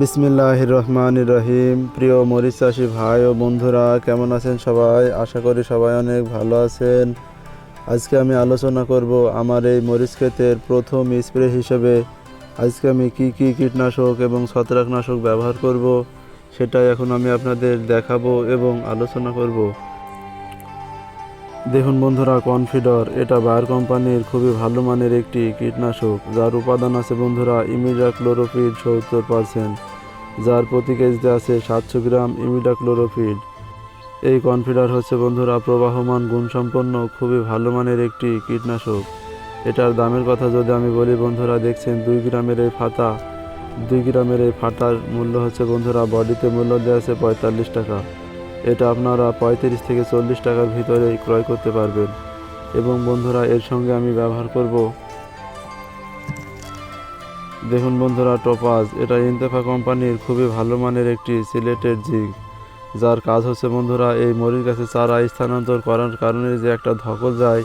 বিসমিল্লাহ রহমান রহিম প্রিয় মরিচ চাষি ভাই ও বন্ধুরা, কেমন আছেন সবাই? আশা করি সবাই অনেক ভালো আছেন। আজকে আমি আলোচনা করব আমার এই মরিচ ক্ষেতের প্রথম স্প্রে হিসেবে। আজকে আমি কি কি কীটনাশক এবং ছত্রাকনাশক ব্যবহার করব, সেটাই এখন আমি আপনাদের দেখাবো এবং আলোচনা করব। দেখুন বন্ধুরা কনফিডর এটা বায়ার কোম্পানির খুবই ভালো মানের একটি কীটনাশক, যার উপাদান আছে বন্ধুরা ইমিডা ক্লোরোফিড সত্তর পার্সেন্ট যার প্রতি কেজিতে আছে সাতশো গ্রাম ইমিডা ক্লোরোফিড এই কনফিডার হচ্ছে বন্ধুরা, প্রবাহমান, গুণসম্পন্ন, খুবই ভালো মানের একটি কীটনাশক। এটার দামের কথা যদি আমি বলি বন্ধুরা, দেখছেন দুই গ্রামের এই ফাতা, দুই গ্রামের এই ফাটার মূল্য হচ্ছে বন্ধুরা, বডিতে মূল্য দেওয়া আছে পঁয়তাল্লিশ টাকা। এটা আপনারা পঁয়ত্রিশ থেকে চল্লিশ টাকার ভিতরে ক্রয় করতে পারবেন। এবং বন্ধুরা, এর সঙ্গে আমি ব্যবহার করব। দেখুন বন্ধুরা, টপাজ। এটা ইন্তেফা কোম্পানির খুবই ভালো মানের একটি সিলেটেড জিঙ্ক যার কাজ হচ্ছে বন্ধুরা, এই মরিচ গাছে চারা স্থানান্তর করার কারণে যে একটা ধকল যায়,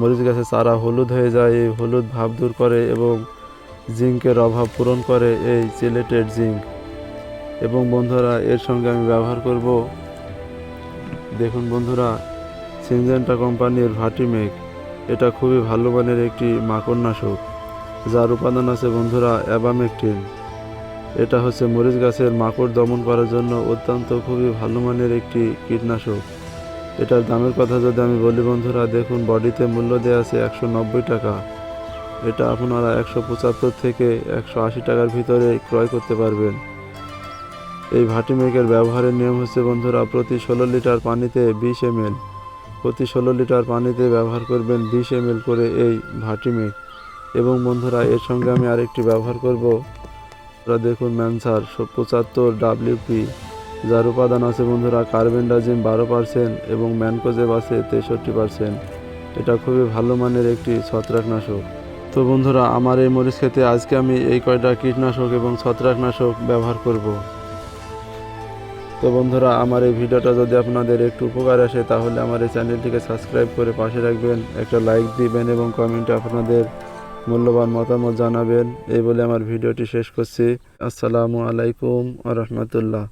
মরিচ গাছে চারা হলুদ হয়ে যায়, এই হলুদ ভাব দূর করে এবং জিঙ্কের অভাব পূরণ করে এই সিলেটেড জিঙ্ক এবং বন্ধুরা, এর সঙ্গে আমি ব্যবহার করব দেখুন বন্ধুরা, সিনজেন্টা কোম্পানির ভাটিমেক এটা খুবই ভালো মানের একটি মাকড়নাশক, যার উপাদান আছে বন্ধুরা, অ্যাবামেকটিন। এটা হচ্ছে মরিচ গাছের মাকড় দমন করার জন্য অত্যন্ত খুবই ভালো মানের একটি কীটনাশক। এটার দামের কথা যদি আমি বলি বন্ধুরা, দেখুন বডিতে মূল্য দেওয়া আছে একশো নব্বই টাকা। এটা আপনারা একশো পঁচাত্তর থেকে একশো আশি টাকার ভিতরে ক্রয় করতে পারবেন। এই ভাটিমেকের ব্যবহারের নিয়ম হচ্ছে, বন্ধুরা, প্রতি ষোলো লিটার পানিতে বিশ এম প্রতি ষোলো লিটার পানিতে ব্যবহার করবেন বিশ এম করে এই ভাটিমেক এবং বন্ধুরা, এর সঙ্গে আমি আরেকটি ব্যবহার করব। দেখুন, ম্যানসার পঁচাত্তর ডাব্লিউপি যার উপাদান আছে, বন্ধুরা, কার্বেন্ডাজিম বারো পার্সেন্ট এবং ম্যানকোজেব আছে তেষট্টি পার্সেন্ট। এটা খুবই ভালো মানের একটি ছত্রাকনাশক। তো বন্ধুরা, আমার এই মরিচ খেতে আজকে আমি এই কয়টা কীটনাশক এবং ছত্রাকনাশক ব্যবহার করব? তো বন্ধুরা, আমার এই ভিডিওটা যদি আপনাদের একটু উপকার আসে, তাহলে আমার এই চ্যানেলটিকে সাবস্ক্রাইব করে পাশে রাখবেন একটা লাইক দিবেন এবং কমেন্টে আপনাদের মূল্যবান মতামত জানাবেন। এই বলে আমার ভিডিওটি শেষ করছি। আসসালামু আলাইকুম আ রহমতুল্লাহ।